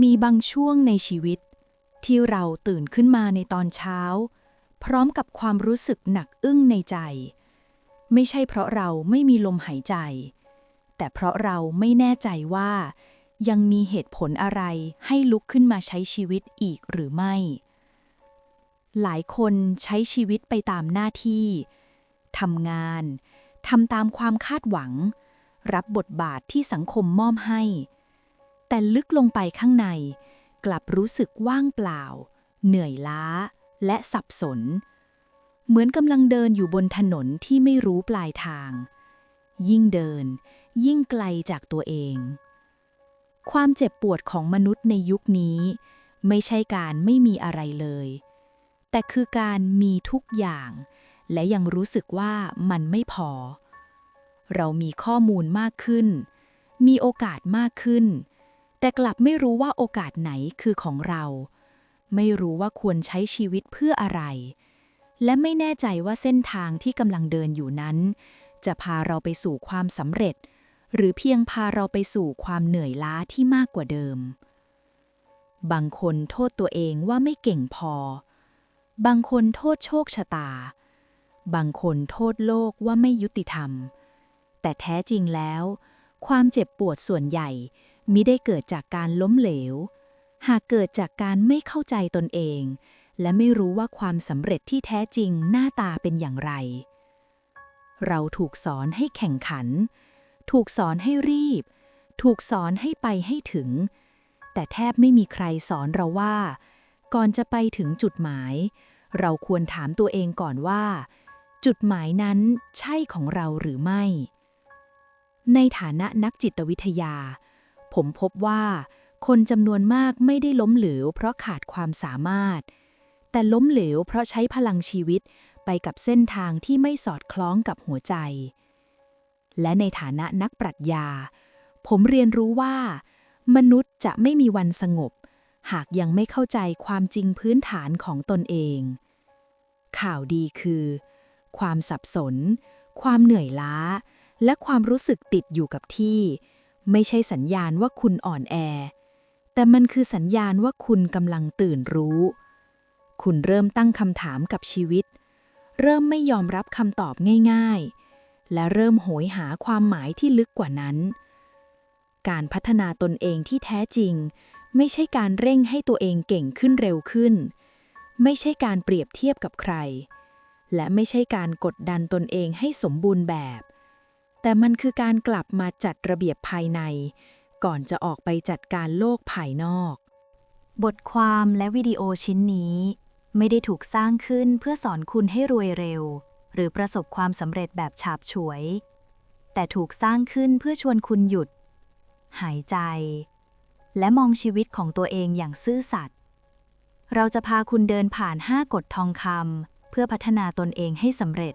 มีบางช่วงในชีวิต ที่เราตื่นขึ้นมาในตอนเช้า พร้อมกับความรู้สึกหนักอึ้งในใจ ไม่ใช่เพราะเราไม่มีลมหายใจ แต่เพราะเราไม่แน่ใจว่า ยังมีเหตุผลอะไรให้ลุกขึ้นมาใช้ชีวิตอีกหรือไม่ หลายคนใช้ชีวิตไปตามหน้าที่ทำงานทำตามความคาดหวัง รับบทบาทที่สังคมมอบให้ แต่ลึกลงไปข้างใน กลับรู้สึกว่างเปล่า เหนื่อยล้า และสับสน เหมือนกำลังเดินอยู่บนถนนที่ไม่รู้ปลายทาง ยิ่งเดิน ยิ่งไกลจากตัวเอง ความเจ็บปวดของมนุษย์ในยุคนี้ ไม่ใช่การไม่มีอะไรเลย แต่คือการมีทุกอย่าง และยังรู้สึกว่ามันไม่พอ เรามีข้อมูลมากขึ้นมีโอกาสมากขึ้น แต่กลับไม่รู้ว่าโอกาสไหนคือของเรา ไม่รู้ว่าควรใช้ชีวิตเพื่ออะไร และไม่แน่ใจว่าเส้นทางที่กำลังเดินอยู่นั้น จะพาเราไปสู่ความสำเร็จ หรือเพียงพาเราไปสู่ความเหนื่อยล้าที่มากกว่าเดิม บางคนโทษตัวเองว่าไม่เก่งพอ บางคนโทษโชคชะตา บางคนโทษโลกว่าไม่ยุติธรรม แต่แท้จริงแล้ว ความเจ็บปวดส่วนใหญ่ มิได้เกิดจากการล้มเหลว หากเกิดจากการไม่เข้าใจตนเอง และไม่รู้ว่าความสำเร็จที่แท้จริงหน้าตาเป็นอย่างไร เราถูกสอนให้แข่งขัน ถูกสอนให้รีบ ถูกสอนให้ไปให้ถึง แต่แทบไม่มีใครสอนเราว่า ก่อนจะไปถึงจุดหมาย เราควรถามตัวเองก่อนว่า จุดหมายนั้นใช่ของเราหรือไม่ในฐานะนักจิตวิทยา ผมพบว่าคนจำนวนมากไม่ได้ล้มเหลวเพราะขาดความสามารถ แต่ล้มเหลวเพราะใช้พลังชีวิตไปกับเส้นทางที่ไม่สอดคล้องกับหัวใจ และในฐานะนักปรัชญา ผมเรียนรู้ว่า มนุษย์จะไม่มีวันสงบ หากยังไม่เข้าใจความจริงพื้นฐานของตนเอง ข่าวดีคือ ความสับสน ความเหนื่อยล้า และความรู้สึกติดอยู่กับที่ ไม่ใช่สัญญาณว่าคุณอ่อนแอ แต่มันคือสัญญาณว่าคุณกำลังตื่นรู้ คุณเริ่มตั้งคำถามกับชีวิต เริ่มไม่ยอมรับคำตอบง่ายๆ และเริ่มโหยหาความหมายที่ลึกกว่านั้น การพัฒนาตนเองที่แท้จริง ไม่ใช่การเร่งให้ตัวเองเก่งขึ้นเร็วขึ้น ไม่ใช่การเปรียบเทียบกับใคร และไม่ใช่การกดดันตนเองให้สมบูรณ์แบบ แต่มันคือการกลับมาจัดระเบียบภายใน ก่อนจะออกไปจัดการโลกภายนอก บทความและวิดีโอชิ้นนี้ ไม่ได้ถูกสร้างขึ้นเพื่อสอนคุณให้รวยเร็ว หรือประสบความสำเร็จแบบฉาบฉวย แต่ถูกสร้างขึ้นเพื่อชวนคุณหยุด หายใจ และมองชีวิตของตัวเองอย่างซื่อสัตย์เราจะพาคุณเดินผ่าน 5 กฎทองคำเพื่อพัฒนาตนเองให้สำเร็จ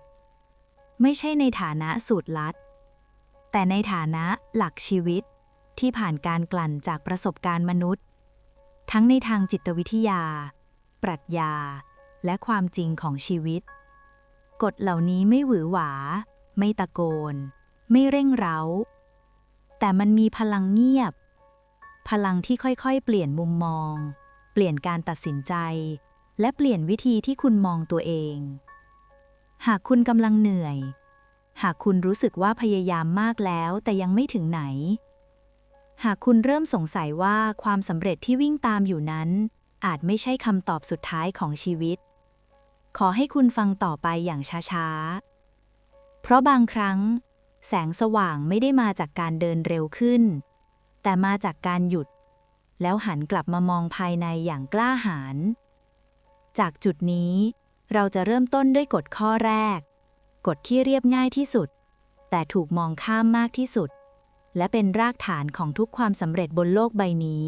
ไม่ใช่ในฐานะสูตรลัด แต่ในฐานะหลักชีวิตที่ผ่านการกลั่นจากประสบการณ์มนุษย์ ทั้งในทางจิตวิทยา ปรัชญา และความจริงของชีวิต กฎเหล่านี้ไม่หวือหวา ไม่ตะโกน ไม่เร่งเร้า แต่มันมีพลังเงียบ พลังที่ค่อยๆ เปลี่ยนมุมมอง เปลี่ยนการตัดสินใจ และเปลี่ยนวิธีที่คุณมองตัวเอง หากคุณกำลังเหนื่อย หากคุณรู้สึกว่าพยายามมากแล้วแต่ยังไม่ถึงไหน หากคุณเริ่มสงสัยว่าความสำเร็จที่วิ่งตามอยู่นั้น อาจไม่ใช่คำตอบสุดท้ายของชีวิต ขอให้คุณฟังต่อไปอย่างช้าๆ เพราะบางครั้ง แสงสว่างไม่ได้มาจากการเดินเร็วขึ้น แต่มาจากการหยุด แล้วหันกลับมามองภายในอย่างกล้าหาญจากจุดนี้เราจะเริ่มต้นด้วยกฎข้อแรก กฎที่เรียบง่ายที่สุด แต่ถูกมองข้ามมากที่สุด และเป็นรากฐานของทุกความสำเร็จบนโลกใบนี้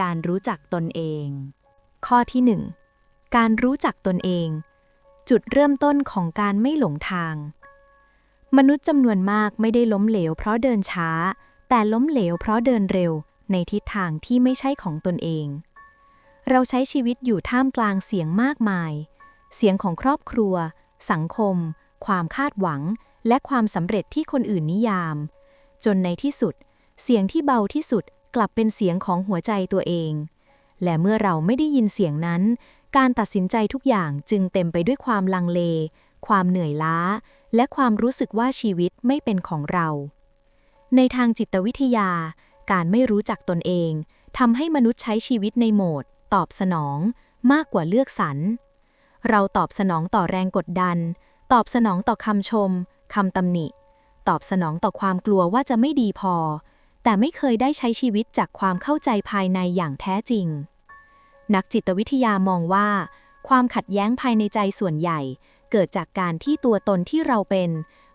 การรู้จักตนเอง ข้อที่ 1 การรู้จักตนเอง จุดเริ่มต้นของการไม่หลงทาง มนุษย์จำนวนมากไม่ได้ล้มเหลวเพราะเดินช้า แต่ล้มเหลวเพราะเดินเร็วในทิศทางที่ไม่ใช่ของตนเอง เราใช้ชีวิตอยู่ท่ามกลางเสียงมากมาย เสียงของครอบครัว สังคม ความคาดหวัง และความสำเร็จที่คนอื่นนิยาม จนในที่สุด เสียงที่เบาที่สุดกลับเป็นเสียงของหัวใจตัวเอง และเมื่อเราไม่ได้ยินเสียงนั้น การตัดสินใจทุกอย่างจึงเต็มไปด้วยความลังเล ความเหนื่อยล้า และความรู้สึกว่าชีวิตไม่เป็นของเรา ในทางจิตวิทยา การไม่รู้จักตนเองทำให้มนุษย์ใช้ชีวิตในโหมด ตอบสนอง มากกว่าเลือกสรร เราตอบสนองต่อแรงกดดัน ตอบสนองต่อคำชมคำตำหนิ ตอบสนองต่อความกลัวว่าจะไม่ดีพอ แต่ไม่เคยได้ใช้ชีวิตจากความเข้าใจภายในอย่างแท้จริง นักจิตวิทยามองว่า ความขัดแย้งภายในใจส่วนใหญ่ เกิดจากการที่ตัวตนที่เราเป็น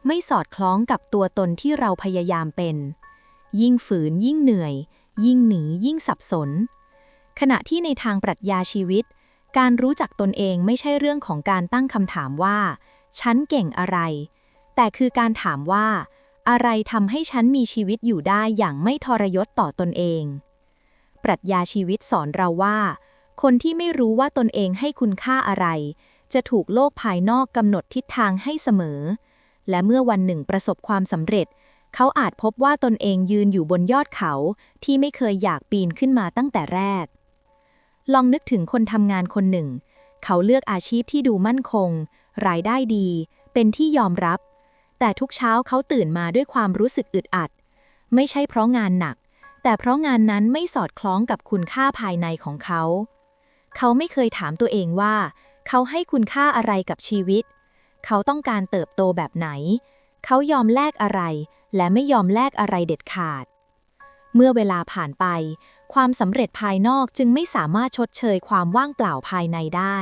ไม่สอดคล้องกับตัวตนที่เราพยายามเป็น ยิ่งฝืนยิ่งเหนื่อย ยิ่งหนียิ่งสับสน ขณะที่ในทางปรัชญาชีวิต การรู้จักตนเองไม่ใช่เรื่องของการตั้งคำถามว่า ฉันเก่งอะไร แต่คือการถามว่า อะไรทำให้ฉันมีชีวิตอยู่ได้อย่างไม่ทรยศต่อตนเอง ปรัชญาชีวิตสอนเราว่า คนที่ไม่รู้ว่าตนเองให้คุณค่าอะไร จะถูกโลกภายนอกกำหนดทิศทางให้เสมอ และเมื่อวันหนึ่งประสบความสำเร็จ เขาอาจพบว่าตนเองยืนอยู่บนยอดเขาที่ไม่เคยอยากปีนขึ้นมาตั้งแต่แรก ลองนึกถึงคนทำงานคนหนึ่ง เขาเลือกอาชีพที่ดูมั่นคง รายได้ดี เป็นที่ยอมรับ แต่ทุกเช้าเขาตื่นมาด้วยความรู้สึกอึดอัด ไม่ใช่เพราะงานหนัก แต่เพราะงานนั้นไม่สอดคล้องกับคุณค่าภายในของเขา เขาไม่เคยถามตัวเองว่า เขาให้คุณค่าอะไรกับชีวิต เขาต้องการเติบโตแบบไหน เขายอมแลกอะไร และไม่ยอมแลกอะไรเด็ดขาด เมื่อเวลาผ่านไป ความสำเร็จภายนอกจึงไม่สามารถชดเชยความว่างเปล่าภายในได้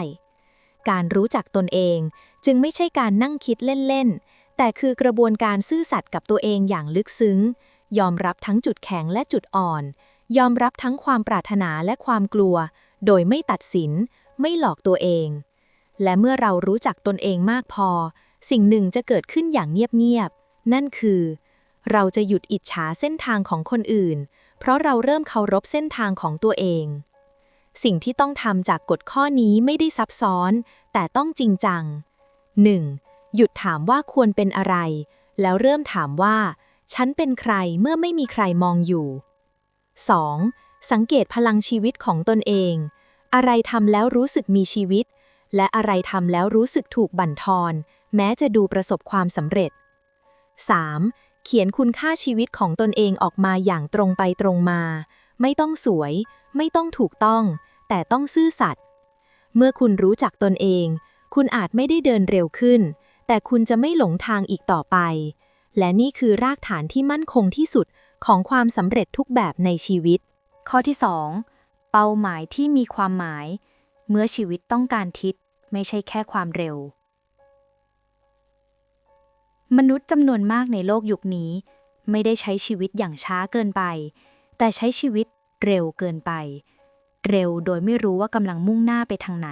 การรู้จักตนเอง จึงไม่ใช่การนั่งคิดเล่นๆ แต่คือกระบวนการซื่อสัตย์กับตัวเองอย่างลึกซึ้ง ยอมรับทั้งจุดแข็งและจุดอ่อน ยอมรับทั้งความปรารถนาและความกลัว โดยไม่ตัดสิน ไม่หลอกตัวเอง และเมื่อเรารู้จักตนเองมากพอ สิ่งหนึ่งจะเกิดขึ้นอย่างเงียบๆ นั่นคือ เราจะหยุดอิจฉาเส้นทางของคนอื่น เพราะเราเริ่มเคารพเส้นทางของตัวเองสิ่งที่ต้องทำจากกฎข้อนี้ไม่ได้ซับซ้อน แต่ต้องจริงจัง 1. หยุดถามว่าควรเป็นอะไร แล้วเริ่มถามว่า ฉันเป็นใครเมื่อไม่มีใครมองอยู่ 2. สังเกตพลังชีวิตของตนเอง อะไรทำแล้วรู้สึกมีชีวิต และอะไรทำแล้วรู้สึกถูกบั่นทอน แม้จะดูประสบความสำเร็จ 3. เขียนคุณค่าชีวิตของตนเองออกมาอย่างตรงไปตรงมา ไม่ต้องสวย ไม่ต้องถูกต้อง แต่ต้องซื่อสัตย์ เมื่อคุณรู้จักตนเอง คุณอาจไม่ได้เดินเร็วขึ้น แต่คุณจะไม่หลงทางอีกต่อไป และนี่คือรากฐานที่มั่นคงที่สุดของความสำเร็จทุกแบบในชีวิต ข้อที่ 2 เป้าหมายที่มีความหมาย เมื่อชีวิตต้องการทิศไม่ใช่แค่ความเร็ว มนุษย์จำนวนมากในโลกยุคนี้ ไม่ได้ใช้ชีวิตอย่างช้าเกินไป แต่ใช้ชีวิตเร็วเกินไป เร็วโดยไม่รู้ว่ากำลังมุ่งหน้าไปทางไหน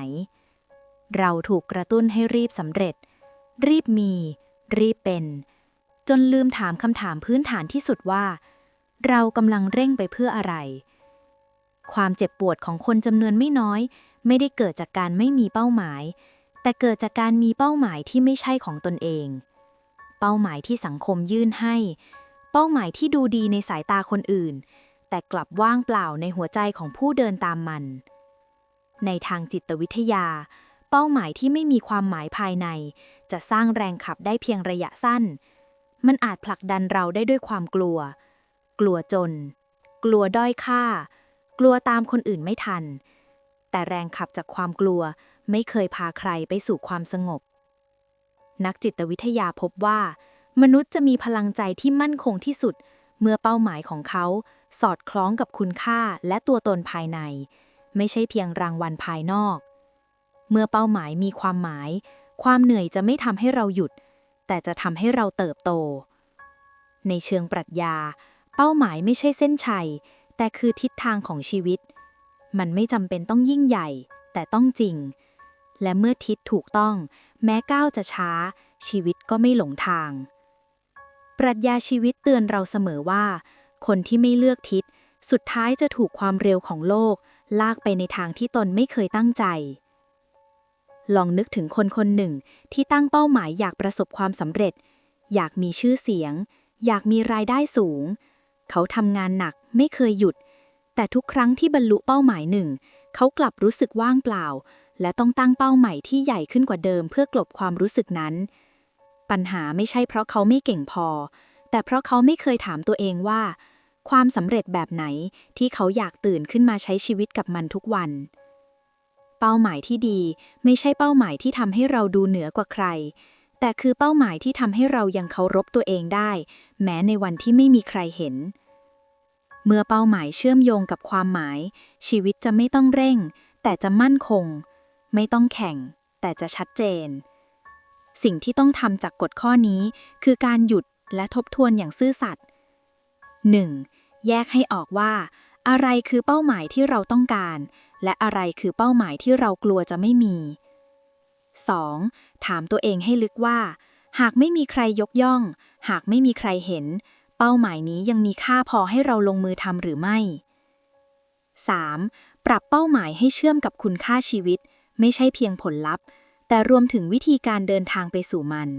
เราถูกกระตุ้นให้รีบสำเร็จ รีบมี รีบเป็น จนลืมถามคำถามพื้นฐานที่สุดว่า เรากำลังเร่งไปเพื่ออะไร ความเจ็บปวดของคนจำนวนไม่น้อย ไม่ได้เกิดจากการไม่มีเป้าหมาย แต่เกิดจากการมีเป้าหมายที่ไม่ใช่ของตนเอง เป้าหมายที่สังคมยื่นให้ เป้าหมายที่ดูดีในสายตาคนอื่น แต่กลับว่างเปล่าในหัวใจของผู้เดินตามมัน ในทางจิตวิทยา เป้าหมายที่ไม่มีความหมายภายใน จะสร้างแรงขับได้เพียงระยะสั้น มันอาจผลักดันเราได้ด้วยความกลัว กลัวจน กลัวด้อยค่า กลัวตามคนอื่นไม่ทัน แต่แรงขับจากความกลัวไม่เคยพาใครไปสู่ความสงบ นักจิตวิทยาพบว่า มนุษย์จะมีพลังใจที่มั่นคงที่สุด เมื่อเป้าหมายของเขา สอดคล้องกับคุณค่าและตัวตนภายใน ไม่ใช่เพียงรางวัลภายนอก เมื่อเป้าหมายมีความหมาย ความเหนื่อยจะไม่ทำให้เราหยุด แต่จะทำให้เราเติบโต ในเชิงปรัชญา เป้าหมายไม่ใช่เส้นชัย แต่คือทิศทางของชีวิต มันไม่จำเป็นต้องยิ่งใหญ่ แต่ต้องจริง และเมื่อทิศถูกต้อง แม้ก้าวจะช้า ชีวิตก็ไม่หลงทาง ปรัชญาชีวิตเตือนเราเสมอว่า คนที่ไม่เลือกทิศ สุดท้ายจะถูกความเร็วของโลก ลากไปในทางที่ตนไม่เคยตั้งใจ ลองนึกถึงคนคนหนึ่งที่ตั้งเป้าหมายอยากประสบความสำเร็จ อยากมีชื่อเสียง อยากมีรายได้สูง เขาทำงานหนักไม่เคยหยุด แต่ทุกครั้งที่บรรลุเป้าหมายหนึ่ง เขากลับรู้สึกว่างเปล่า และต้องตั้งเป้าใหม่ที่ใหญ่ขึ้นกว่าเดิม เพื่อกลบความรู้สึกนั้น ปัญหาไม่ใช่เพราะเขาไม่เก่งพอ แต่เพราะเขาไม่เคยถามตัวเองว่า ความสำเร็จแบบไหนที่เขาอยากตื่นขึ้นมาใช้ชีวิตกับมันทุกวัน เป้าหมายที่ดีไม่ใช่เป้าหมายที่ทำให้เราดูเหนือกว่าใคร แต่คือเป้าหมายที่ทำให้เรายังเคารพตัวเองได้ แม้ในวันที่ไม่มีใครเห็น เมื่อเป้าหมายเชื่อมโยงกับความหมาย ชีวิตจะไม่ต้องเร่ง แต่จะมั่นคง ไม่ต้องแข่ง แต่จะชัดเจนสิ่งที่ต้องทำจากกฎข้อนี้ คือการหยุด และทบทวนอย่างซื่อสัตย์ 1. แยกให้ออกว่า อะไรคือเป้าหมายที่เราต้องการ และอะไรคือเป้าหมายที่เรากลัวจะไม่มี 2. ถามตัวเองให้ลึกว่า หากไม่มีใครยกย่อง หากไม่มีใครเห็น เป้าหมายนี้ยังมีค่าพอให้เราลงมือทำหรือไม่ 3. ปรับเป้าหมายให้เชื่อมกับคุณค่าชีวิต ไม่ใช่เพียงผลลัพธ์ แต่รวมถึงวิธีการเดินทางไปสู่มัน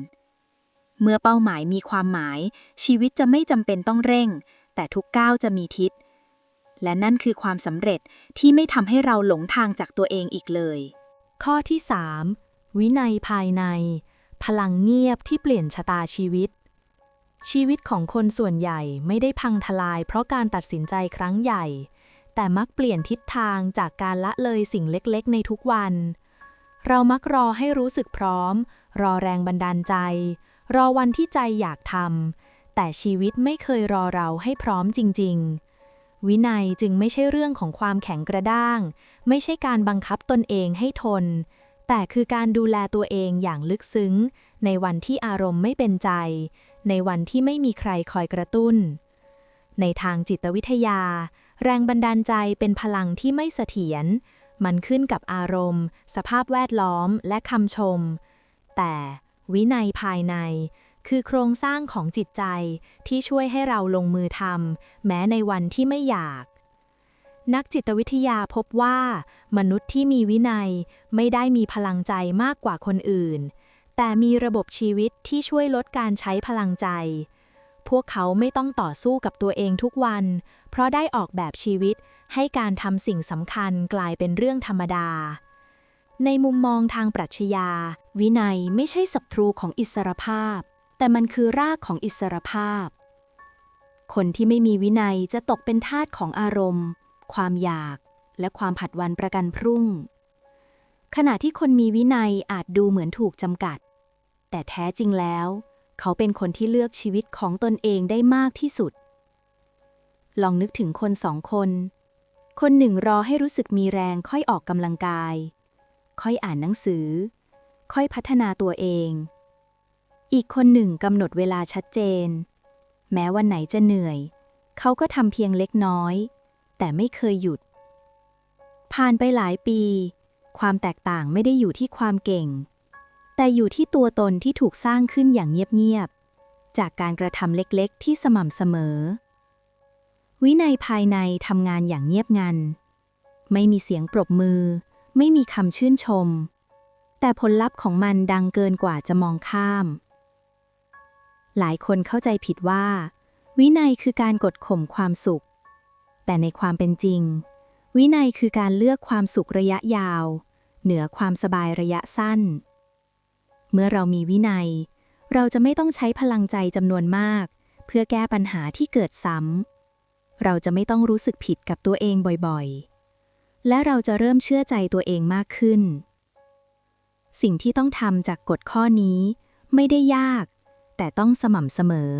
เมื่อเป้าหมายมีความหมาย ชีวิตจะไม่จำเป็นต้องเร่ง แต่ทุกก้าวจะมีทิศ และนั่นคือความสำเร็จที่ไม่ทำให้เราหลงทางจากตัวเองอีกเลย ข้อที่ 3 วินัยภายใน พลังเงียบที่เปลี่ยนชะตาชีวิต ชีวิตของคนส่วนใหญ่ไม่ได้พังทลาย เพราะการตัดสินใจครั้งใหญ่ แต่มักเปลี่ยนทิศทางจากการละเลยสิ่งเล็กๆ ในทุกวัน เรามักรอให้รู้สึกพร้อม รอแรงบันดาลใจ รอวันที่ใจอยากทำแต่ชีวิตไม่เคยรอเราให้พร้อมจริง ๆ วินัยจึงไม่ใช่เรื่องของความแข็งกระด้าง ไม่ใช่การบังคับตนเองให้ทน แต่คือการดูแลตัวเองอย่างลึกซึ้ง ในวันที่อารมณ์ไม่เป็นใจ ในวันที่ไม่มีใครคอยกระตุ้น ในทางจิตวิทยา แรงบันดาลใจเป็นพลังที่ไม่เสถียรมันขึ้นกับอารมณ์ สภาพแวดล้อมและคำชม แต่ วินัยภายใน คือโครงสร้างของจิตใจที่ช่วยให้เราลงมือทำแม้ในวันที่ไม่อยาก นักจิตวิทยาพบว่า มนุษย์ที่มีวินัยไม่ได้มีพลังใจมากกว่าคนอื่น แต่มีระบบชีวิตที่ช่วยลดการใช้พลังใจ พวกเขาไม่ต้องต่อสู้กับตัวเองทุกวัน เพราะได้ออกแบบชีวิตให้การทำสิ่งสำคัญกลายเป็นเรื่องธรรมดา ในมุมมองทางปรัชญา วินัยไม่ใช่ศัตรูของอิสรภาพ แต่มันคือรากของอิสรภาพ คนที่ไม่มีวินัยจะตกเป็นทาสของอารมณ์ ความอยาก และความผัดวันประกันพรุ่ง ขณะที่คนมีวินัยอาจดูเหมือนถูกจำกัด แต่แท้จริงแล้ว เขาเป็นคนที่เลือกชีวิตของตนเองได้มากที่สุด ลองนึกถึงคนสองคน คนหนึ่งรอให้รู้สึกมีแรงค่อยออกกำลังกาย ค่อยอ่านหนังสือ ค่อยพัฒนาตัวเอง อีกคนหนึ่งกำหนดเวลาชัดเจน แม้วันไหนจะเหนื่อย เขาก็ทำเพียงเล็กน้อย แต่ไม่เคยหยุด ผ่านไปหลายปี ความแตกต่างไม่ได้อยู่ที่ความเก่ง แต่อยู่ที่ตัวตนที่ถูกสร้างขึ้นอย่างเงียบๆ จากการกระทำเล็กๆ ที่สม่ำเสมอ วินัยภายในทำงานอย่างเงียบงันไม่มีเสียงปรบมือ ไม่มีคำชื่นชม แต่ผลลัพธ์ของมันดังเกินกว่าจะมองข้าม หลายคนเข้าใจผิดว่า วินัยคือการกดข่มความสุข แต่ในความเป็นจริง วินัยคือการเลือกความสุขระยะยาว เหนือความสบายระยะสั้น เมื่อเรามีวินัย เราจะไม่ต้องใช้พลังใจจำนวนมาก เพื่อแก้ปัญหาที่เกิดซ้ำเราจะไม่ต้องรู้สึกผิดกับตัวเองบ่อยๆ และเราจะเริ่มเชื่อใจตัวเองมากขึ้น สิ่งที่ต้องทำจากกฎข้อนี้ไม่ได้ยาก แต่ต้องสม่ำเสมอ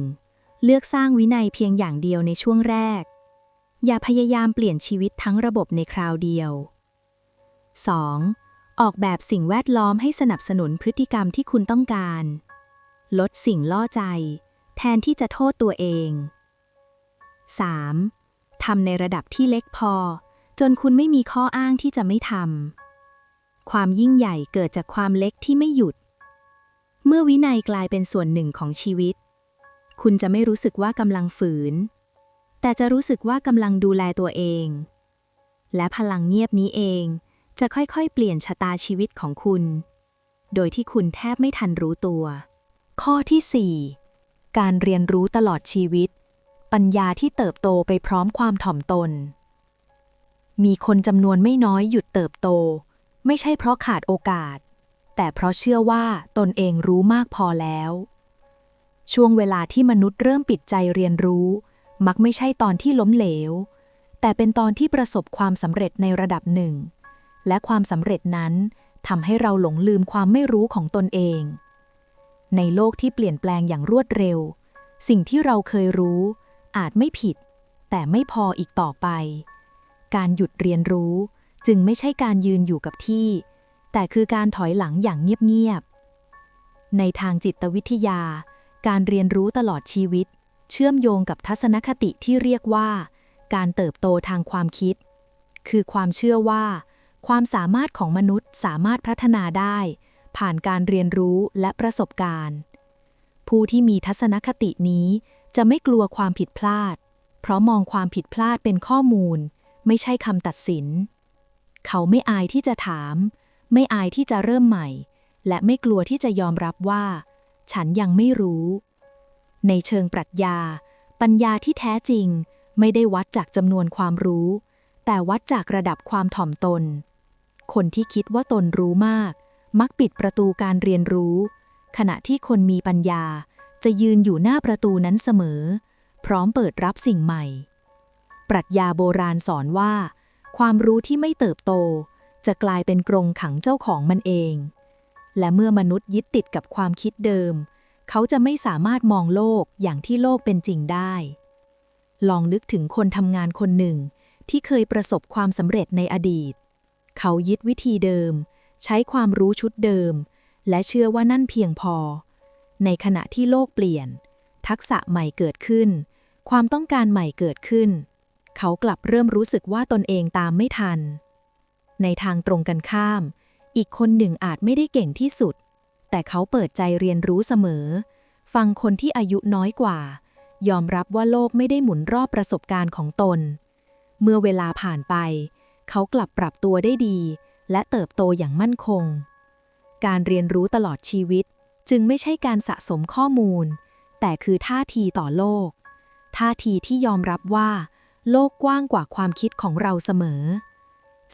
1. เลือกสร้างวินัยเพียงอย่างเดียวในช่วงแรก อย่าพยายามเปลี่ยนชีวิตทั้งระบบในคราวเดียว 2. ออกแบบสิ่งแวดล้อมให้สนับสนุนพฤติกรรมที่คุณต้องการ ลดสิ่งล่อใจ แทนที่จะโทษตัวเอง 3. ทำในระดับที่เล็กพอ จนคุณไม่มีข้ออ้างที่จะไม่ทำ ความยิ่งใหญ่เกิดจากความเล็กที่ไม่หยุด เมื่อวินัยกลายเป็นส่วนหนึ่งของชีวิต คุณจะไม่รู้สึกว่ากำลังฝืน แต่จะรู้สึกว่ากำลังดูแลตัวเอง และพลังเงียบนี้เองจะค่อยๆ เปลี่ยนชะตาชีวิตของคุณ โดยที่คุณแทบไม่ทันรู้ตัว ข้อที่ 4 การเรียนรู้ตลอดชีวิต ปัญญาที่เติบโตไปพร้อมความถ่อมตน มีคนจำนวนไม่น้อยหยุดเติบโต ไม่ใช่เพราะขาดโอกาส แต่เพราะเชื่อว่าตนเองรู้มากพอแล้ว ช่วงเวลาที่มนุษย์เริ่มปิดใจเรียนรู้ มักไม่ใช่ตอนที่ล้มเหลว แต่เป็นตอนที่ประสบความสำเร็จในระดับหนึ่ง และความสำเร็จนั้นทำให้เราหลงลืมความไม่รู้ของตนเอง ในโลกที่เปลี่ยนแปลงอย่างรวดเร็ว สิ่งที่เราเคยรู้ อาจไม่ผิด แต่ไม่พออีกต่อไป การหยุดเรียนรู้จึงไม่ใช่การยืนอยู่กับที่ แต่คือการถอยหลังอย่างเงียบๆ ในทางจิตวิทยา การเรียนรู้ตลอดชีวิต เชื่อมโยงกับทัศนคติที่เรียกว่า การเติบโตทางความคิด คือความเชื่อว่า ความสามารถของมนุษย์สามารถพัฒนาได้ ผ่านการเรียนรู้และประสบการณ์ ผู้ที่มีทัศนคตินี้ จะไม่กลัวความผิดพลาด เพราะมองความผิดพลาดเป็นข้อมูล ไม่ใช่คำตัดสิน เขาไม่อายที่จะถาม ไม่อายที่จะเริ่มใหม่ และไม่กลัวที่จะยอมรับว่า ฉันยังไม่รู้ ในเชิงปรัชญา ปัญญาที่แท้จริง ไม่ได้วัดจากจำนวนความรู้ แต่วัดจากระดับความถ่อมตน คนที่คิดว่าตนรู้มาก มักปิดประตูการเรียนรู้ ขณะที่คนมีปัญญา จะยืนอยู่หน้าประตูนั้นเสมอ พร้อมเปิดรับสิ่งใหม่ ปรัชญาโบราณสอนว่า ความรู้ที่ไม่เติบโต จะกลายเป็นกรงขังเจ้าของมันเอง และเมื่อมนุษย์ยึดติดกับความคิดเดิม เขาจะไม่สามารถมองโลกอย่างที่โลกเป็นจริงได้ ลองนึกถึงคนทำงานคนหนึ่ง ที่เคยประสบความสำเร็จในอดีต เขายึดวิธีเดิม ใช้ความรู้ชุดเดิม และเชื่อว่านั่นเพียงพอ ในขณะที่โลกเปลี่ยน ทักษะใหม่เกิดขึ้น ความต้องการใหม่เกิดขึ้น เขากลับเริ่มรู้สึกว่าตนเองตามไม่ทัน ในทางตรงกันข้าม อีกคนหนึ่งอาจไม่ได้เก่งที่สุด แต่เขาเปิดใจเรียนรู้เสมอ ฟังคนที่อายุน้อยกว่า ยอมรับว่าโลกไม่ได้หมุนรอบประสบการณ์ของตน เมื่อเวลาผ่านไป เขากลับปรับตัวได้ดี และเติบโตอย่างมั่นคง การเรียนรู้ตลอดชีวิต จึงไม่ใช่การสะสมข้อมูล แต่คือท่าทีต่อโลก ท่าทีที่ยอมรับว่า โลกกว้างกว่าความคิดของเราเสมอ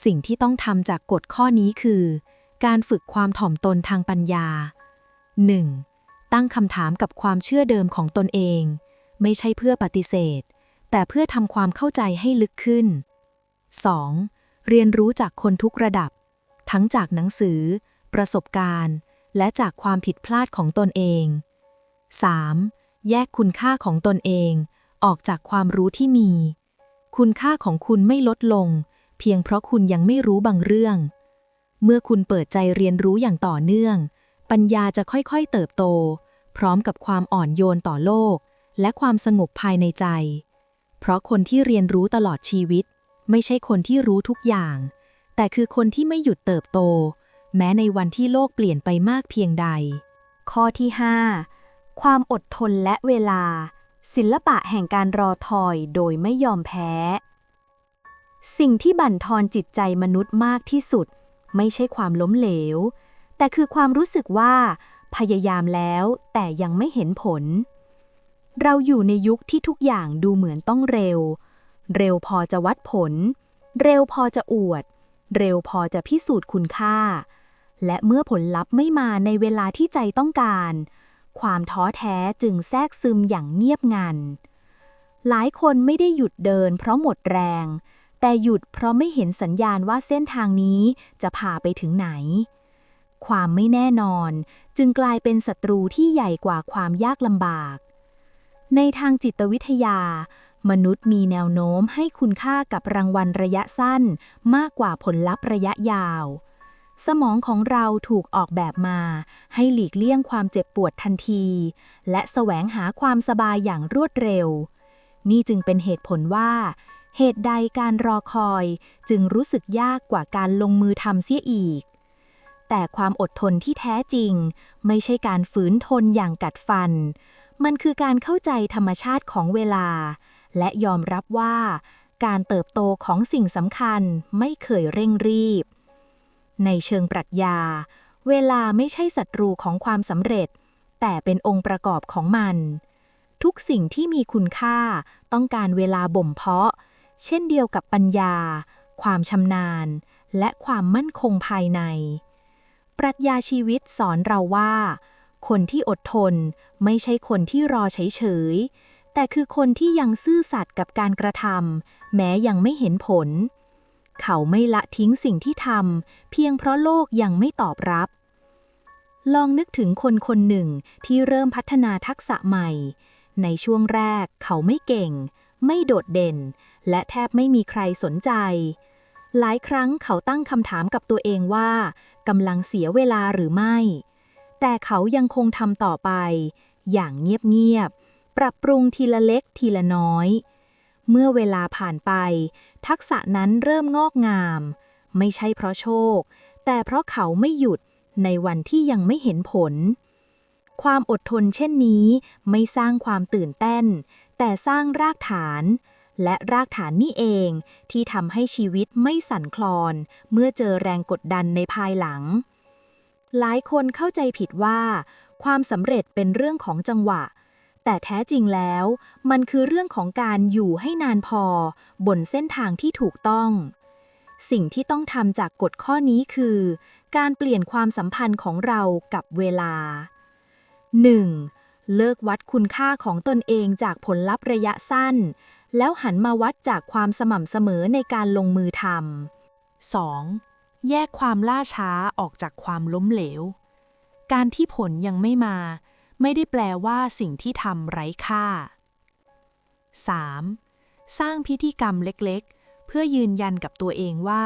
สิ่งที่ต้องทำจากกฎข้อนี้คือ การฝึกความถ่อมตนทางปัญญา 1. ตั้งคำถามกับความเชื่อเดิมของตนเอง ไม่ใช่เพื่อปฏิเสธ แต่เพื่อทำความเข้าใจให้ลึกขึ้น 2. เรียนรู้จากคนทุกระดับ ทั้งจากหนังสือ ประสบการณ์ และจากความผิดพลาดของตนเอง 3. แยกคุณค่าของตนเอง ออกจากความรู้ที่มี คุณค่าของคุณไม่ลดลง เพียงเพราะคุณยังไม่รู้บางเรื่อง เมื่อคุณเปิดใจเรียนรู้อย่างต่อเนื่อง ปัญญาจะค่อยๆเติบโต พร้อมกับความอ่อนโยนต่อโลก และความสงบภายในใจ เพราะคนที่เรียนรู้ตลอดชีวิต ไม่ใช่คนที่รู้ทุกอย่าง แต่คือคนที่ไม่หยุดเติบโต แม้ในวันที่โลกเปลี่ยนไปมากเพียงใด ข้อที่ 5 ความอดทนและเวลา ศิลปะแห่งการรอคอยโดยไม่ยอมแพ้ สิ่งที่บั่นทอนจิตใจมนุษย์มากที่สุด ไม่ใช่ความล้มเหลว แต่คือความรู้สึกว่า พยายามแล้วแต่ยังไม่เห็นผล เราอยู่ในยุคที่ทุกอย่างดูเหมือนต้องเร็ว เร็วพอจะวัดผล เร็วพอจะอวดเร็วพอจะพิสูจน์คุณค่า และเมื่อผลลัพธ์ไม่มาในเวลาที่ใจต้องการ ความท้อแท้จึงแทรกซึมอย่างเงียบงัน หลายคนไม่ได้หยุดเดินเพราะหมดแรง แต่หยุดเพราะไม่เห็นสัญญาณว่าเส้นทางนี้จะพาไปถึงไหน ความไม่แน่นอนจึงกลายเป็นศัตรูที่ใหญ่กว่าความยากลำบาก ในทางจิตวิทยา มนุษย์มีแนวโน้มให้คุณค่ากับรางวัลระยะสั้น มากกว่าผลลัพธ์ระยะยาว สมองของเราถูกออกแบบมา ให้หลีกเลี่ยงความเจ็บปวดทันที และแสวงหาความสบายอย่างรวดเร็ว นี่จึงเป็นเหตุผลว่า เหตุใดการรอคอยจึงรู้สึกยากกว่าการลงมือทำเสียอีก แต่ความอดทนที่แท้จริง ไม่ใช่การฝืนทนอย่างกัดฟัน มันคือการเข้าใจธรรมชาติของเวลา และยอมรับว่า การเติบโตของสิ่งสำคัญไม่เคยเร่งรีบ ในเชิงปรัชญา เวลาไม่ใช่ศัตรูของความสำเร็จ แต่เป็นองค์ประกอบของมัน ทุกสิ่งที่มีคุณค่าต้องการเวลาบ่มเพาะ เช่นเดียวกับปัญญา ความชำนาญ และความมั่นคงภายใน ปรัชญาชีวิตสอนเราว่า คนที่อดทนไม่ใช่คนที่รอเฉยๆแต่คือคนที่ยังซื่อสัตย์กับการกระทำแม้ยังไม่เห็นผล เขาไม่ละทิ้งสิ่งที่ทำเพียงเพราะโลกยังไม่ตอบรับ ลองนึกถึงคนคนหนึ่งที่เริ่มพัฒนาทักษะใหม่ ในช่วงแรกเขาไม่เก่ง ไม่โดดเด่น และแทบไม่มีใครสนใจ หลายครั้งเขาตั้งคำถามกับตัวเองว่ากำลังเสียเวลาหรือไม่ แต่เขายังคงทำต่อไป อย่างเงียบๆปรับปรุงทีละเล็กทีละน้อย เมื่อเวลาผ่านไป ทักษะนั้นเริ่มงอกงาม ไม่ใช่เพราะโชค แต่เพราะเขาไม่หยุดในวันที่ยังไม่เห็นผล ความอดทนเช่นนี้ไม่สร้างความตื่นเต้น แต่สร้างรากฐาน และรากฐานนี่เองที่ทำให้ชีวิตไม่สั่นคลอน เมื่อเจอแรงกดดันในภายหลัง หลายคนเข้าใจผิดว่า ความสำเร็จเป็นเรื่องของจังหวะ แต่แท้จริงแล้ว มันคือเรื่องของการอยู่ให้นานพอ บนเส้นทางที่ถูกต้อง สิ่งที่ต้องทำจากกฎข้อนี้คือ การเปลี่ยนความสัมพันธ์ของเรากับเวลา 1. เลิกวัดคุณค่าของตนเองจากผลลัพธ์ระยะสั้น แล้วหันมาวัดจากความสม่ำเสมอในการลงมือทำ 2. แยกความล่าช้าออกจากความล้มเหลว การที่ผลยังไม่มา ไม่ได้แปลว่าสิ่งที่ทำไร้ค่า 3. สร้างพิธีกรรมเล็กๆ เพื่อยืนยันกับตัวเองว่า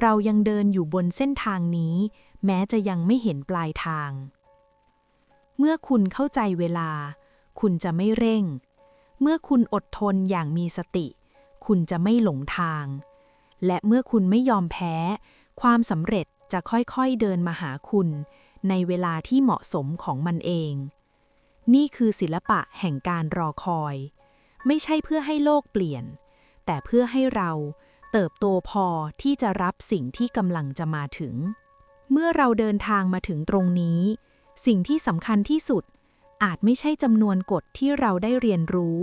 เรายังเดินอยู่บนเส้นทางนี้ แม้จะยังไม่เห็นปลายทาง เมื่อคุณเข้าใจเวลา คุณจะไม่เร่ง เมื่อคุณอดทนอย่างมีสติ คุณจะไม่หลงทาง และเมื่อคุณไม่ยอมแพ้ ความสำเร็จจะค่อยๆเดินมาหาคุณ ในเวลาที่เหมาะสมของมันเอง นี่คือศิลปะแห่งการรอคอย ไม่ใช่เพื่อให้โลกเปลี่ยน แต่เพื่อให้เราเติบโตพอที่จะรับสิ่งที่กำลังจะมาถึง เมื่อเราเดินทางมาถึงตรงนี้ สิ่งที่สำคัญที่สุด อาจไม่ใช่จำนวนกฎที่เราได้เรียนรู้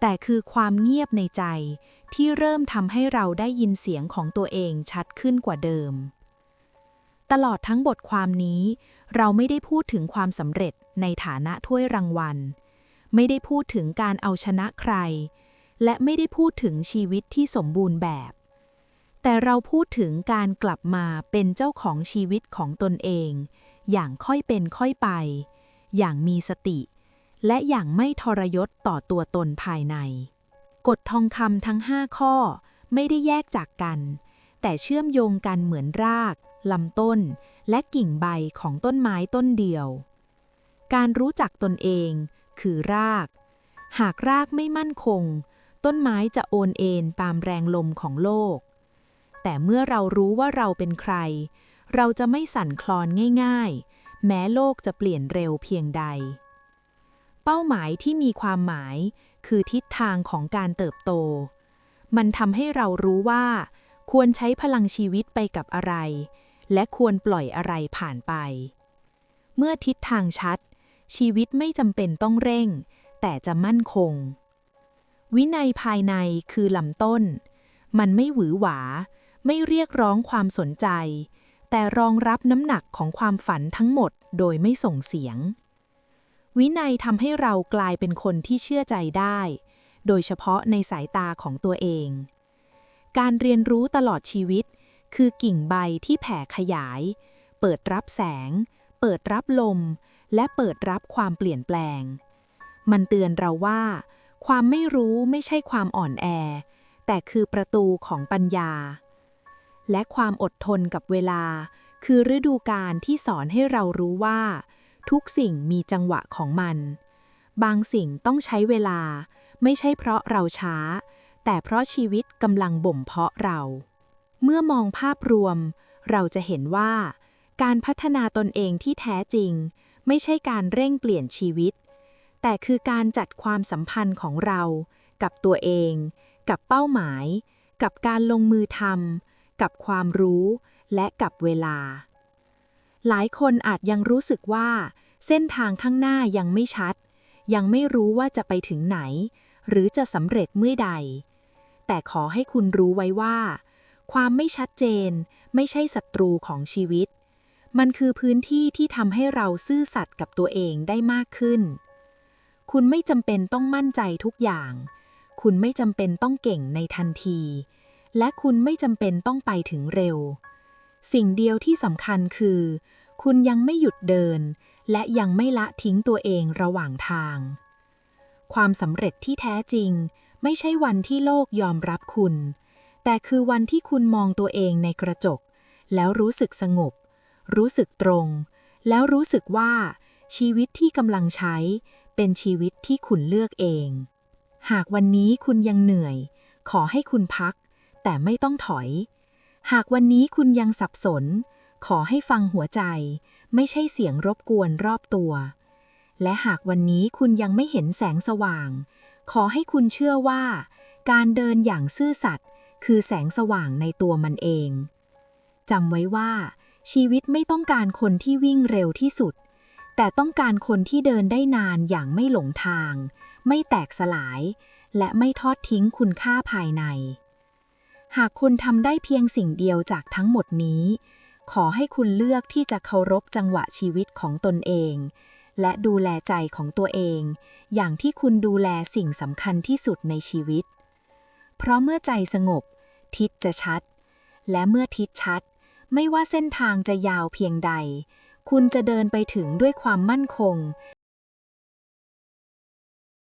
แต่คือความเงียบในใจที่เริ่มทำให้เราได้ยินเสียงของตัวเองชัดขึ้นกว่าเดิม ตลอดทั้งบทความนี้ เราไม่ได้พูดถึงความสำเร็จในฐานะถ้วยรางวัล ไม่ได้พูดถึงการเอาชนะใคร และไม่ได้พูดถึงชีวิตที่สมบูรณ์แบบ แต่เราพูดถึงการกลับมาเป็นเจ้าของชีวิตของตนเอง อย่างค่อยเป็นค่อยไป อย่างมีสติ และอย่างไม่ทรยศต่อตัวตนภายใน กฎทองคำทั้ง 5 ข้อ ไม่ได้แยกจากกัน แต่เชื่อมโยงกันเหมือนราก ลำต้น และกิ่งใบของต้นไม้ต้นเดียว การรู้จักตนเองคือราก หากรากไม่มั่นคง ต้นไม้จะโอนเอ็นตามแรงลมของโลก แต่เมื่อเรารู้ว่าเราเป็นใคร เราจะไม่สั่นคลอนง่ายๆ แม้โลกจะเปลี่ยนเร็วเพียงใด เป้าหมายที่มีความหมายคือทิศทางของการเติบโต มันทำให้เรารู้ว่า ควรใช้พลังชีวิตไปกับอะไร และควรปล่อยอะไรผ่านไป เมื่อทิศทางชัด ชีวิตไม่จำเป็นต้องเร่ง แต่จะมั่นคง วินัยภายในคือลำต้น มันไม่หวือหวา ไม่เรียกร้องความสนใจ แต่รองรับน้ำหนักของความฝันทั้งหมดโดยไม่ส่งเสียง วินัยทำให้เรากลายเป็นคนที่เชื่อใจได้ โดยเฉพาะในสายตาของตัวเองการเรียนรู้ตลอดชีวิต คือกิ่งใบที่แผ่ขยาย เปิดรับแสง เปิดรับลม และเปิดรับความเปลี่ยนแปลง มันเตือนเราว่า ความไม่รู้ไม่ใช่ความอ่อนแอ แต่คือประตูของปัญญา และความอดทนกับเวลา คือฤดูกาลที่สอนให้เรารู้ว่า ทุกสิ่งมีจังหวะของมัน บางสิ่งต้องใช้เวลา ไม่ใช่เพราะเราช้า แต่เพราะชีวิตกำลังบ่มเพาะเรา เมื่อมองภาพรวม เราจะเห็นว่า การพัฒนาตนเองที่แท้จริง ไม่ใช่การเร่งเปลี่ยนชีวิต แต่คือการจัดความสัมพันธ์ของเรา กับตัวเอง กับเป้าหมาย กับการลงมือทำกับความรู้ และกับเวลา หลายคนอาจยังรู้สึกว่า เส้นทางข้างหน้ายังไม่ชัด ยังไม่รู้ว่าจะไปถึงไหน หรือจะสำเร็จเมื่อใด แต่ขอให้คุณรู้ไว้ว่า ความไม่ชัดเจน ไม่ใช่ศัตรูของชีวิต มันคือพื้นที่ที่ทำให้เราซื่อสัตย์กับตัวเองได้มากขึ้น คุณไม่จำเป็นต้องมั่นใจทุกอย่าง คุณไม่จำเป็นต้องเก่งในทันที และคุณไม่จำเป็นต้องไปถึงเร็ว สิ่งเดียวที่สำคัญคือ คุณยังไม่หยุดเดิน และยังไม่ละทิ้งตัวเองระหว่างทาง ความสำเร็จที่แท้จริง ไม่ใช่วันที่โลกยอมรับคุณ แต่คือวันที่คุณมองตัวเองในกระจก แล้วรู้สึกสงบ รู้สึกตรง แล้วรู้สึกว่า ชีวิตที่กำลังใช้ เป็นชีวิตที่คุณเลือกเอง หากวันนี้คุณยังเหนื่อย ขอให้คุณพัก แต่ไม่ต้องถอย หากวันนี้คุณยังสับสน ขอให้ฟังหัวใจ ไม่ใช่เสียงรบกวนรอบตัว และหากวันนี้คุณยังไม่เห็นแสงสว่าง ขอให้คุณเชื่อว่า การเดินอย่างซื่อสัตย์ คือแสงสว่างในตัวมันเองจำไว้ว่า ชีวิตไม่ต้องการคนที่วิ่งเร็วที่สุด แต่ต้องการคนที่เดินได้นานอย่างไม่หลงทาง ไม่แตกสลาย และไม่ทอดทิ้งคุณค่าภายใน หากคุณทำได้เพียงสิ่งเดียวจากทั้งหมดนี้ ขอให้คุณเลือกที่จะเคารพจังหวะชีวิตของตนเอง และดูแลใจของตัวเอง อย่างที่คุณดูแลสิ่งสำคัญที่สุดในชีวิต เพราะเมื่อใจสงบ ทิศจะชัด และเมื่อทิศชัด ไม่ว่าเส้นทางจะยาวเพียงใด คุณจะเดินไปถึงด้วยความมั่นคง